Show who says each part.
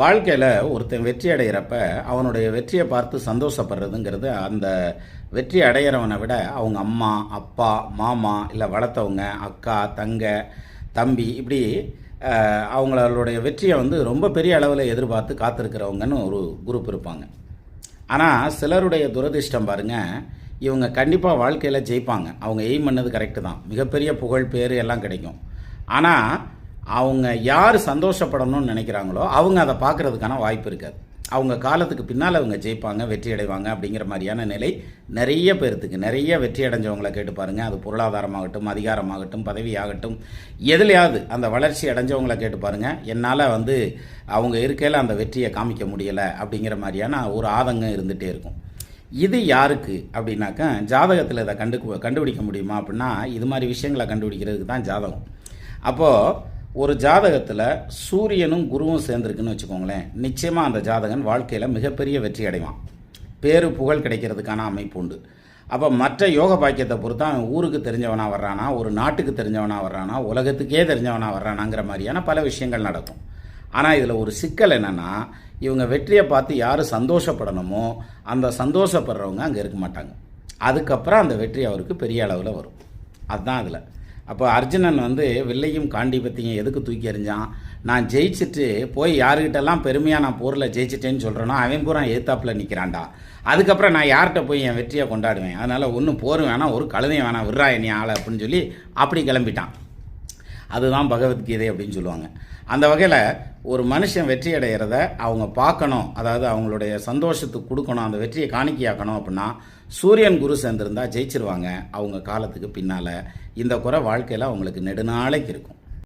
Speaker 1: வாழ்க்கையில் ஒருத்தன் வெற்றி அடைகிறப்ப அவனுடைய வெற்றியை பார்த்து சந்தோஷப்படுறதுங்கிறது அந்த வெற்றி அடையிறவனை விட அவங்க அம்மா அப்பா மாமா இல்லை வளர்த்தவங்க அக்கா தங்க தம்பி இப்படி அவங்களுடைய வெற்றியை வந்து ரொம்ப பெரிய அளவில் எதிர்பார்த்து காத்திருக்கிறவங்கன்னு ஒரு குரூப் இருப்பாங்க. ஆனால் சிலருடைய துரதிர்ஷ்டம் பாருங்க இவங்க கண்டிப்பாக வாழ்க்கையில் ஜெயிப்பாங்க. அவங்க எய்ம் பண்ணது கரெக்டு தான். மிகப்பெரிய புகழ் பேர் எல்லாம் கிடைக்கும். ஆனால் அவங்க யார் சந்தோஷப்படணும்னு நினைக்கிறாங்களோ அவங்க அதை பார்க்கறதுக்கான வாய்ப்பு இருக்காது. அவங்க காலத்துக்கு பின்னால் அவங்க ஜெயிப்பாங்க வெற்றி அடைவாங்க அப்படிங்கிற மாதிரியான நிலை நிறைய பேர்த்துக்கு நிறைய வெற்றி அடைஞ்சவங்களை கேட்டு பாருங்கள் அது பொருளாதாரமாகட்டும் அதிகாரமாகட்டும் பதவியாகட்டும் எதுலையாவது அந்த வளர்ச்சி அடைஞ்சவங்கள கேட்டு பாருங்கள் என்னால் வந்து அவங்க இருக்கையில் அந்த வெற்றியை காமிக்க முடியலை அப்படிங்கிற மாதிரியான ஒரு ஆதங்கம் இருந்துகிட்டே இருக்கும். இது யாருக்கு அப்படின்னாக்கா ஜாதகத்தில் இதை கண்டு கண்டுபிடிக்க முடியுமா அப்படின்னா இது மாதிரி விஷயங்களை கண்டுபிடிக்கிறதுக்கு தான் ஜாதகம். அப்போது ஒரு ஜாதகத்தில் சூரியனும் குருவும் சேர்ந்துருக்குன்னு வச்சுக்கோங்களேன் நிச்சயமாக அந்த ஜாதகன் வாழ்க்கையில் மிகப்பெரிய வெற்றி அடைவான். பேரு புகழ் கிடைக்கிறதுக்கான அமைப்பு உண்டு. அப்போ மற்ற யோக பாக்கியத்தை பொறுத்து அவன் ஊருக்கு தெரிஞ்சவனாக வர்றானா ஒரு நாட்டுக்கு தெரிஞ்சவனாக வர்றானா உலகத்துக்கே தெரிஞ்சவனாக வர்றானாங்கிற மாதிரியான பல விஷயங்கள் நடக்கும். ஆனால் இதில் ஒரு சிக்கல் என்னென்னா இவங்க வெற்றியை பார்த்து யார் சந்தோஷப்படணுமோ அந்த சந்தோஷப்படுறவங்க அங்கே இருக்க மாட்டாங்க. அதுக்கப்புறம் அந்த வெற்றி அவருக்கு பெரிய அளவில் வரும். அதுதான் அதில் அப்போ அர்ஜுனன் வந்து வில்லையும் காண்டிபத்தையும் எதுக்கு தூக்கி எறிஞ்சான்? நான் ஜெயிச்சுட்டு போய் யாருக்கிட்டெல்லாம் பெருமையாக நான் போரில் ஜெயிச்சிட்டேன்னு சொல்கிறேனோ அவன் பூரா ஏத்தாப்பில் நிற்கிறான்டா அதுக்கப்புறம் நான் யார்கிட்ட போய் என் வெற்றியை கொண்டாடுவேன்? அதனால் ஒன்றும் போரும் வேணாம் ஒரு கழுதையும் வேணாம் விட்றா என்னை ஆளை அப்படின்னு சொல்லி அப்படி கிளம்பிட்டான். அதுதான் பகவத்கீதை அப்படின்னு சொல்லுவாங்க. அந்த வகையில் ஒரு மனுஷன் வெற்றி அடைகிறத அவங்க பார்க்கணும். அதாவது அவங்களுடைய சந்தோஷத்துக்கு கொடுக்கணும். அந்த வெற்றியை காணிக்கையாக்கணும் அப்படின்னா சூரியன் குரு சேர்ந்திருந்தால் ஜெயிச்சிருவாங்க. அவங்க காலத்துக்கு பின்னால் இந்த குறை வாழ்க்கையில் அவங்களுக்கு நெடுநாளைக்கு இருக்கும்.